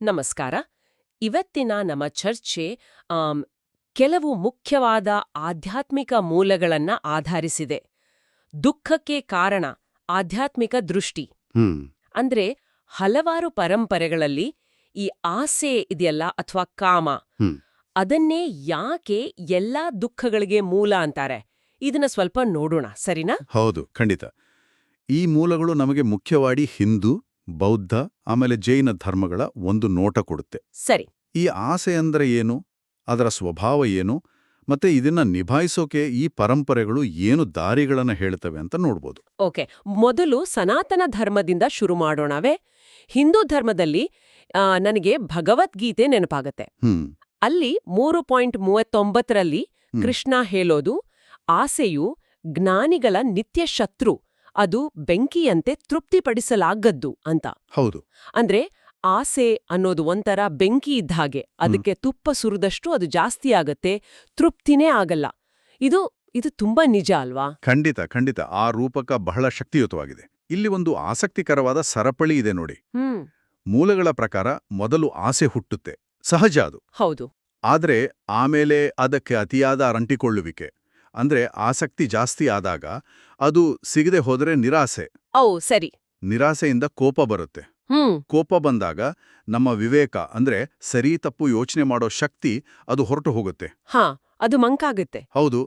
ನಮಸ್ಕಾರ. ಇವತ್ತಿನ ನಮ್ಮ ಚರ್ಚೆ ಕೆಲವು ಮುಖ್ಯವಾದ ಆಧ್ಯಾತ್ಮಿಕ ಮೂಲಗಳನ್ನ ಆಧರಿಸಿದೆ. ದುಃಖಕ್ಕೆ ಕಾರಣ ಆಧ್ಯಾತ್ಮಿಕ ದೃಷ್ಟಿ. ಅಂದ್ರೆ ಹಲವಾರು ಪರಂಪರೆಗಳಲ್ಲಿ ಈ ಆಸೆ ಇದೆಯಲ್ಲ ಅಥವಾ ಕಾಮ ಅದನ್ನೇ ಯಾಕೆ ಎಲ್ಲಾ ದುಃಖಗಳಿಗೆ ಮೂಲ ಅಂತಾರೆ? ಇದನ್ನ ಸ್ವಲ್ಪ ನೋಡೋಣ ಸರಿನಾ? ಹೌದು ಖಂಡಿತ. ಈ ಮೂಲಗಳು ನಮಗೆ ಮುಖ್ಯವಾಗಿ ಹಿಂದೂ ಬೌದ್ಧ ಆಮೇಲೆ ಜೈನ ಧರ್ಮಗಳ ಒಂದು ನೋಟ ಕೊಡುತ್ತೆ. ಸರಿ. ಈ ಆಸೆ ಅಂದ್ರೆ ಏನು? ಅದರ ಸ್ವಭಾವ ಏನು? ಮತ್ತೆ ಇದನ್ನ ನಿಭಾಯಿಸೋಕೆ ಈ ಪರಂಪರೆಗಳು ಏನು ದಾರಿಗಳನ್ನ ಹೇಳ್ತವೆ ಅಂತ ನೋಡ್ಬೋದು. ಓಕೆ. ಮೊದಲು ಸನಾತನ ಧರ್ಮದಿಂದ ಶುರು ಮಾಡೋಣವೇ. ಹಿಂದೂ ಧರ್ಮದಲ್ಲಿ ನನಗೆ ಭಗವದ್ಗೀತೆ ನೆನಪಾಗತ್ತೆ. ಅಲ್ಲಿ ಮೂರು ಪಾಯಿಂಟ್ ಮೂವತ್ತೊಂಬತ್ತರಲ್ಲಿ ಕೃಷ್ಣ ಹೇಳೋದು ಆಸೆಯು ಜ್ಞಾನಿಗಳ ನಿತ್ಯ ಶತ್ರು. ಅದು ಬೆಂಕಿಯಂತೆ ತೃಪ್ತಿಪಡಿಸಲಾಗದ್ದು ಅಂತ. ಹೌದು. ಅಂದ್ರೆ ಆಸೆ ಅನ್ನೋದು ಒಂಥರ ಬೆಂಕಿ ಇದ್ದ ಹಾಗೆ. ಅದಕ್ಕೆ ತುಪ್ಪ ಸುರಿದಷ್ಟು ಅದು ಜಾಸ್ತಿ ಆಗತ್ತೆ ತೃಪ್ತಿನೇ ಆಗಲ್ಲ. ಇದು ಇದು ತುಂಬಾ ನಿಜ ಅಲ್ವಾ? ಖಂಡಿತ ಖಂಡಿತ. ಆ ರೂಪಕ ಬಹಳ ಶಕ್ತಿಯುತವಾಗಿದೆ. ಇಲ್ಲಿ ಒಂದು ಆಸಕ್ತಿಕರವಾದ ಸರಪಳಿ ಇದೆ ನೋಡಿ. ಮೂಲಗಳ ಪ್ರಕಾರ ಮೊದಲು ಆಸೆ ಹುಟ್ಟುತ್ತೆ. ಸಹಜ ಅದು. ಹೌದು. ಆದ್ರೆ ಆಮೇಲೆ ಅದಕ್ಕೆ ಅತಿಯಾದ ಅಂಟಿಕೊಳ್ಳುವಿಕೆ ಅಂದ್ರೆ ಆಸಕ್ತಿ ಜಾಸ್ತಿ ಆದಾಗ ಅದು ಸಿಗದೆ ಹೋದರೆ ನಿರಾಸೆ. ಓ ಸರಿ. ನಿರಾಸೆಯಿಂದ ಕೋಪ ಬರುತ್ತೆ. ಕೋಪ ಬಂದಾಗ ನಮ್ಮ ವಿವೇಕ ಅಂದ್ರೆ ಸರಿ ತಪ್ಪು ಯೋಚನೆ ಮಾಡೋ ಶಕ್ತಿ ಅದು ಹೊರಟು ಹೋಗುತ್ತೆ. ಹಾ ಅದು ಮಂಕಾಗುತ್ತೆ. ಹೌದು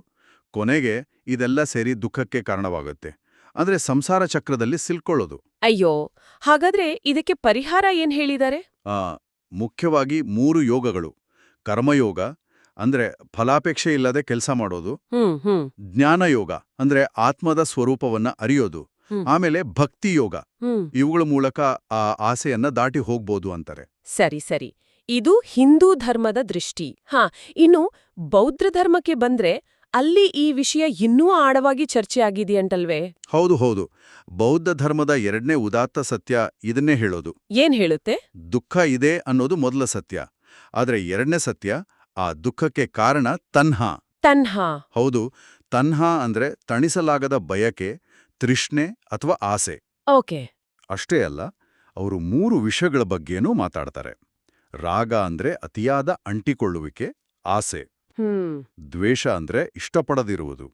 ಕೊನೆಗೆ ಇದೆಲ್ಲ ಸೇರಿ ದುಃಖಕ್ಕೆ ಕಾರಣವಾಗುತ್ತೆ. ಅಂದ್ರೆ ಸಂಸಾರ ಚಕ್ರದಲ್ಲಿ ಸಿಲ್ಕೊಳ್ಳೋದು. ಅಯ್ಯೋ ಹಾಗಾದ್ರೆ ಇದಕ್ಕೆ ಪರಿಹಾರ ಏನ್ ಹೇಳಿದ್ದಾರೆ? ಮುಖ್ಯವಾಗಿ ಮೂರು ಯೋಗಗಳು. ಕರ್ಮಯೋಗ ಅಂದ್ರೆ ಫಲಾಪೇಕ್ಷೆ ಇಲ್ಲದೆ ಕೆಲಸ ಮಾಡೋದು. ಜ್ಞಾನ ಯೋಗ ಜ್ಞಾನಯೋಗ ಅಂದ್ರೆ ಆತ್ಮದ ಸ್ವರೂಪವನ್ನ ಅರಿಯೋದು. ಆಮೇಲೆ ಭಕ್ತಿ ಯೋಗ. ಇವುಗಳ ಮೂಲಕ ಆ ಆಸೆಯನ್ನ ದಾಟಿ ಹೋಗ್ಬೋದು ಅಂತಾರೆ. ಸರಿ ಸರಿ. ಇದು ಹಿಂದೂ ಧರ್ಮದ ದೃಷ್ಟಿ. ಹಾ ಇನ್ನು ಬೌದ್ಧ ಧರ್ಮಕ್ಕೆ ಬಂದ್ರೆ ಅಲ್ಲಿ ಈ ವಿಷಯ ಇನ್ನೂ ಆಳವಾಗಿ ಚರ್ಚೆ ಆಗಿದೆಯಂಟಲ್ವೇ ಹೌದು ಹೌದು. ಬೌದ್ಧ ಧರ್ಮದ ಎರಡನೇ ಉದಾತ್ತ ಸತ್ಯ ಇದನ್ನೇ ಹೇಳೋದು. ಏನ್ ಹೇಳುತ್ತೆ? ದುಃಖ ಇದೆ ಅನ್ನೋದು ಮೊದಲ ಸತ್ಯ. ಆದ್ರೆ ಎರಡನೇ ಸತ್ಯ ಆ ದುಃಖಕ್ಕೆ ಕಾರಣ ತನ್ಹಾ. ತನ್ಹಾ. ಹೌದು ತನ್ಹಾ ಅಂದ್ರೆ ತಣಿಸಲಾಗದ ಬಯಕೆ ತೃಷ್ಣೆ ಅಥವಾ ಆಸೆ. ಓಕೆ. ಅಷ್ಟೇ ಅಲ್ಲ ಅವರು ಮೂರು ವಿಷಯಗಳ ಬಗ್ಗೆನೂ ಮಾತಾಡ್ತಾರೆ. ರಾಗ ಅಂದ್ರೆ ಅತಿಯಾದ ಅಂಟಿಕೊಳ್ಳುವಿಕೆ ಆಸೆ. ದ್ವೇಷ ಅಂದ್ರೆ ಇಷ್ಟಪಡದಿರುವುದು.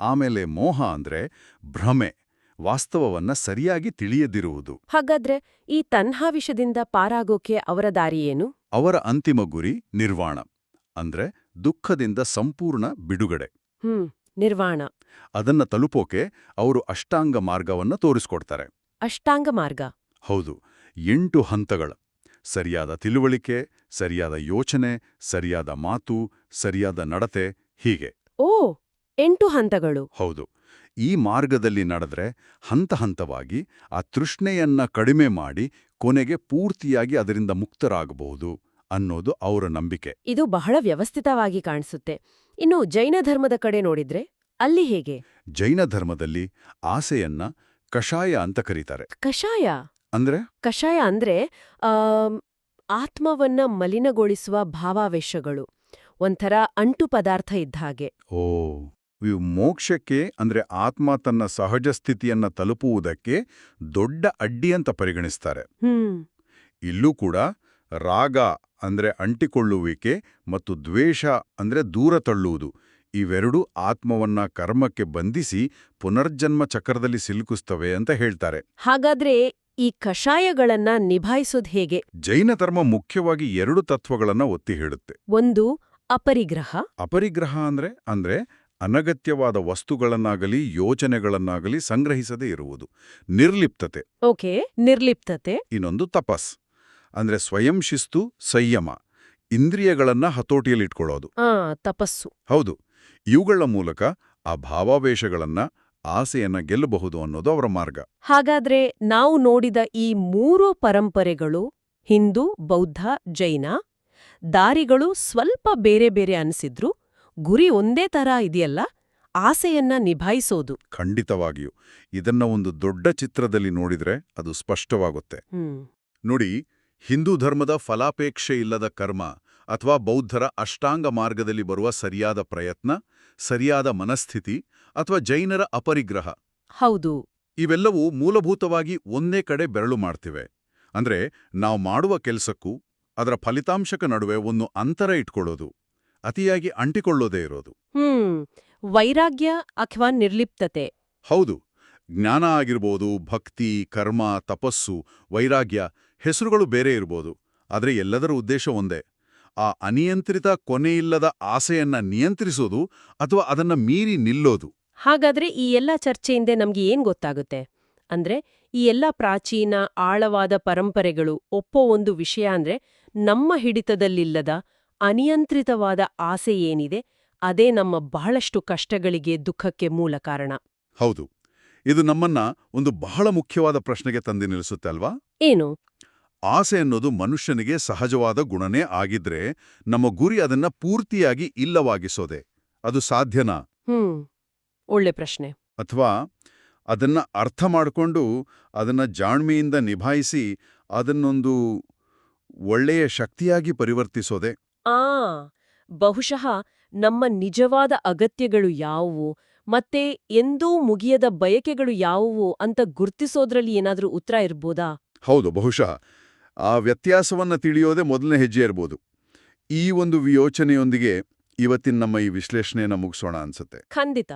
ಆಮೇಲೆ ಮೋಹ ಅಂದ್ರೆ ಭ್ರಮೆ ವಾಸ್ತವವನ್ನ ಸರಿಯಾಗಿ ತಿಳಿಯದಿರುವುದು. ಹಾಗಾದ್ರೆ ಈ ತನ್ಹಾ ವಿಷದಿಂದ ಪಾರಾಗೋಕೆ ಅವರ ದಾರಿಯೇನು ಅವರ ಅಂತಿಮ ಗುರಿ ನಿರ್ವಾಣ. ಅಂದ್ರೆ ದುಃಖದಿಂದ ಸಂಪೂರ್ಣ ಬಿಡುಗಡೆ. ನಿರ್ವಾಣ. ಅದನ್ನ ತಲುಪೋಕೆ ಅವರು ಅಷ್ಟಾಂಗ ಮಾರ್ಗವನ್ನ ತೋರಿಸ್ಕೊಡ್ತಾರೆ. ಅಷ್ಟಾಂಗ ಮಾರ್ಗ. ಹೌದು ಎಂಟು ಹಂತಗಳ. ಸರಿಯಾದ ತಿಳುವಳಿಕೆ ಸರಿಯಾದ ಯೋಚನೆ ಸರಿಯಾದ ಮಾತು ಸರಿಯಾದ ನಡತೆ ಹೀಗೆ. ಓ ಎಂಟು ಹಂತಗಳು. ಹೌದು ಈ ಮಾರ್ಗದಲ್ಲಿ ನಡೆದ್ರೆ ಹಂತ ಹಂತವಾಗಿ ಆ ತೃಷ್ಣೆಯನ್ನ ಕಡಿಮೆ ಮಾಡಿ ಕೊನೆಗೆ ಪೂರ್ತಿಯಾಗಿ ಅದರಿಂದ ಮುಕ್ತರಾಗಬಹುದು. ಅನ್ನೋದು ಅವರ ನಂಬಿಕೆ. ಇದು ಬಹಳ ವ್ಯವಸ್ಥಿತವಾಗಿ ಕಾಣಿಸುತ್ತೆ. ಇನ್ನು ಜೈನ ಧರ್ಮದ ಕಡೆ ನೋಡಿದ್ರೆ ಅಲ್ಲಿ ಹೇಗೆ? ಜೈನ ಧರ್ಮದಲ್ಲಿ ಆಸೆಯನ್ನ ಕಷಾಯ ಅಂತ ಕರೀತಾರೆ. ಕಷಾಯ? ಅಂದ್ರೆ? ಕಷಾಯ ಅಂದ್ರೆ ಆತ್ಮವನ್ನ ಮಲಿನಗೊಳಿಸುವ ಭಾವಾವೇಶಗಳು. ಒಂಥರ ಅಂಟು ಪದಾರ್ಥ ಇದ್ದ ಹಾಗೆ. ಓ ಇವು ಮೋಕ್ಷಕ್ಕೆ ಅಂದ್ರೆ ಆತ್ಮ ತನ್ನ ಸಹಜ ಸ್ಥಿತಿಯನ್ನ ತಲುಪುವುದಕ್ಕೆ ದೊಡ್ಡ ಅಡ್ಡಿ ಅಂತ ಪರಿಗಣಿಸ್ತಾರೆ. ಹ್ಮ್. ಇಲ್ಲೂ ಕೂಡ ರಾಗ ಅಂದ್ರೆ ಅಂಟಿಕೊಳ್ಳುವಿಕೆ ಮತ್ತು ದ್ವೇಷ ಅಂದ್ರೆ ದೂರ ತಳ್ಳುವುದು. ಇವೆರಡೂ ಆತ್ಮವನ್ನ ಕರ್ಮಕ್ಕೆ ಬಂಧಿಸಿ ಪುನರ್ಜನ್ಮ ಚಕ್ರದಲ್ಲಿ ಸಿಲುಕಿಸ್ತವೆ ಅಂತ ಹೇಳ್ತಾರೆ. ಹಾಗಾದ್ರೆ ಈ ಕಷಾಯಗಳನ್ನ ನಿಭಾಯಿಸೋದು ಹೇಗೆ? ಜೈನ ಧರ್ಮ ಮುಖ್ಯವಾಗಿ ಎರಡು ತತ್ವಗಳನ್ನ ಒತ್ತಿ ಹೇಳುತ್ತೆ. ಒಂದು ಅಪರಿಗ್ರಹ. ಅಪರಿಗ್ರಹ ಅಂದ್ರೆ ಅಂದ್ರೆ ಅನಗತ್ಯವಾದ ವಸ್ತುಗಳನ್ನಾಗಲಿ ಯೋಚನೆಗಳನ್ನಾಗಲಿ ಸಂಗ್ರಹಿಸದೇ ಇರುವುದು. ನಿರ್ಲಿಪ್ತತೆ. ಓಕೆ ನಿರ್ಲಿಪ್ತತೆ. ಇನ್ನೊಂದು ತಪಸ್. ಅಂದ್ರೆ ಸ್ವಯಂ ಶಿಸ್ತು ಸಂಯಮ ಇಂದ್ರಿಯಗಳನ್ನ ಹತೋಟಿಯಲ್ಲಿಟ್ಕೊಳ್ಳೋದು ಆ ತಪಸ್ಸು. ಹೌದು. ಇವುಗಳ ಮೂಲಕ ಆ ಭಾವಾವೇಶಗಳನ್ನ ಆಸೆಯನ್ನ ಗೆಲ್ಲಬಹುದು ಅನ್ನೋದು ಅವರ ಮಾರ್ಗ. ಹಾಗಾದ್ರೆ ನಾವು ನೋಡಿದ ಈ ಮೂರು ಪರಂಪರೆಗಳು ಹಿಂದೂ ಬೌದ್ಧ ಜೈನ ದಾರಿಗಳು ಸ್ವಲ್ಪ ಬೇರೆ ಬೇರೆ ಅನಿಸಿದ್ರು ಗುರಿ ಒಂದೇ ತರ ಇದೆಯಲ್ಲ ಆಸೆಯನ್ನ ನಿಭಾಯಿಸೋದು. ಖಂಡಿತವಾಗಿಯೂ. ಇದನ್ನ ಒಂದು ದೊಡ್ಡ ಚಿತ್ರದಲ್ಲಿ ನೋಡಿದ್ರೆ ಅದು ಸ್ಪಷ್ಟವಾಗುತ್ತೆ. ನೋಡಿ ಹಿಂದೂ ಧರ್ಮದ ಫಲಾಪೇಕ್ಷೆ ಇಲ್ಲದ ಕರ್ಮ ಅಥವಾ ಬೌದ್ಧರ ಅಷ್ಟಾಂಗ ಮಾರ್ಗದಲ್ಲಿ ಬರುವ ಸರಿಯಾದ ಪ್ರಯತ್ನ ಸರಿಯಾದ ಮನಸ್ಥಿತಿ ಅಥವಾ ಜೈನರ ಅಪರಿಗ್ರಹ. ಹೌದು. ಇವೆಲ್ಲವೂ ಮೂಲಭೂತವಾಗಿ ಒಂದೇ ಕಡೆ ಬೆರಳು ಮಾಡ್ತಿವೆ. ಅಂದ್ರೆ ನಾವು ಮಾಡುವ ಕೆಲಸಕ್ಕೂ ಅದರ ಫಲಿತಾಂಶಕ ನಡುವೆ ಒಂದು ಅಂತರ ಇಟ್ಕೊಳ್ಳೋದು ಅತಿಯಾಗಿ ಅಂಟಿಕೊಳ್ಳೋದೇ ಇರೋದು. ಹ್ಮ್. ವೈರಾಗ್ಯ ಅಥವಾ ನಿರ್ಲಿಪ್ತತೆ. ಹೌದು. ಜ್ಞಾನ ಆಗಿರ್ಬೋದು ಭಕ್ತಿ ಕರ್ಮ ತಪಸ್ಸು ವೈರಾಗ್ಯ ಹೆಸರುಗಳು ಬೇರೆ ಇರ್ಬೋದು ಆದರೆ ಎಲ್ಲದರ ಉದ್ದೇಶ ಒಂದೇ. ಆ ಅನಿಯಂತ್ರಿತ ಕೊನೆಯಿಲ್ಲದ ಆಸೆಯನ್ನ ನಿಯಂತ್ರಿಸೋದು ಅಥವಾ ಅದನ್ನ ಮೀರಿ ನಿಲ್ಲೋದು. ಹಾಗಾದ್ರೆ ಈ ಎಲ್ಲ ಚರ್ಚೆಯಿಂದ ನಮ್ಗೆ ಏನ್ ಗೊತ್ತಾಗುತ್ತೆ? ಅಂದ್ರೆ ಈ ಎಲ್ಲ ಪ್ರಾಚೀನ ಆಳವಾದ ಪರಂಪರೆಗಳು ಒಪ್ಪೋ ಒಂದು ವಿಷಯ ಅಂದ್ರೆ ನಮ್ಮ ಹಿಡಿತದಲ್ಲಿಲ್ಲದ ಅನಿಯಂತ್ರಿತವಾದ ಆಸೆ ಏನಿದೆ ಅದೇ ನಮ್ಮ ಬಹಳಷ್ಟು ಕಷ್ಟಗಳಿಗೆ ದುಃಖಕ್ಕೆ ಮೂಲ ಕಾರಣ. ಹೌದು. ಇದು ನಮ್ಮನ್ನ ಒಂದು ಬಹಳ ಮುಖ್ಯವಾದ ಪ್ರಶ್ನೆಗೆ ತಂದು ನಿಲ್ಲಿಸುತ್ತೆ ಅಲ್ವಾ? ಏನು? ಆಸೆ ಅನ್ನೋದು ಮನುಷ್ಯನಿಗೆ ಸಹಜವಾದ ಗುಣನೇ ಆಗಿದ್ರೆ ನಮ್ಮ ಗುರಿ ಅದನ್ನ ಪೂರ್ತಿಯಾಗಿ ಇಲ್ಲವಾಗಿಸೋದೆ. ಅದು ಸಾಧ್ಯನಾ? ಒಳ್ಳೆ ಪ್ರಶ್ನೆ. ಅಥವಾ ಅದನ್ನ ಅರ್ಥ ಮಾಡಿಕೊಂಡು ಅದನ್ನ ಜಾಣ್ಮೆಯಿಂದ ನಿಭಾಯಿಸಿ ಅದನ್ನೊಂದು ಒಳ್ಳೆಯ ಶಕ್ತಿಯಾಗಿ ಪರಿವರ್ತಿಸೋದೆ. ಆ ಬಹುಶಃ ನಮ್ಮ ನಿಜವಾದ ಅಗತ್ಯಗಳು ಯಾವುವು ಮತ್ತೆ ಎಂದೂ ಮುಗಿಯದ ಬಯಕೆಗಳು ಯಾವುವು ಅಂತ ಗುರ್ತಿಸೋದ್ರಲ್ಲಿ ಏನಾದ್ರೂ ಉತ್ತರ ಇರ್ಬೋದಾ? ಹೌದು ಬಹುಶಃ. ಆ ವ್ಯತ್ಯಾಸವನ್ನ ತಿಳಿಯೋದೇ ಮೊದಲನೇ ಹೆಜ್ಜೆ ಇರ್ಬೋದು. ಈ ಒಂದು ಯೋಚನೆಯೊಂದಿಗೆ ಇವತ್ತಿನ ನಮ್ಮ ಈ ವಿಶ್ಲೇಷಣೆಯನ್ನು ಮುಗಿಸೋಣ ಅನ್ಸುತ್ತೆ. ಖಂಡಿತ.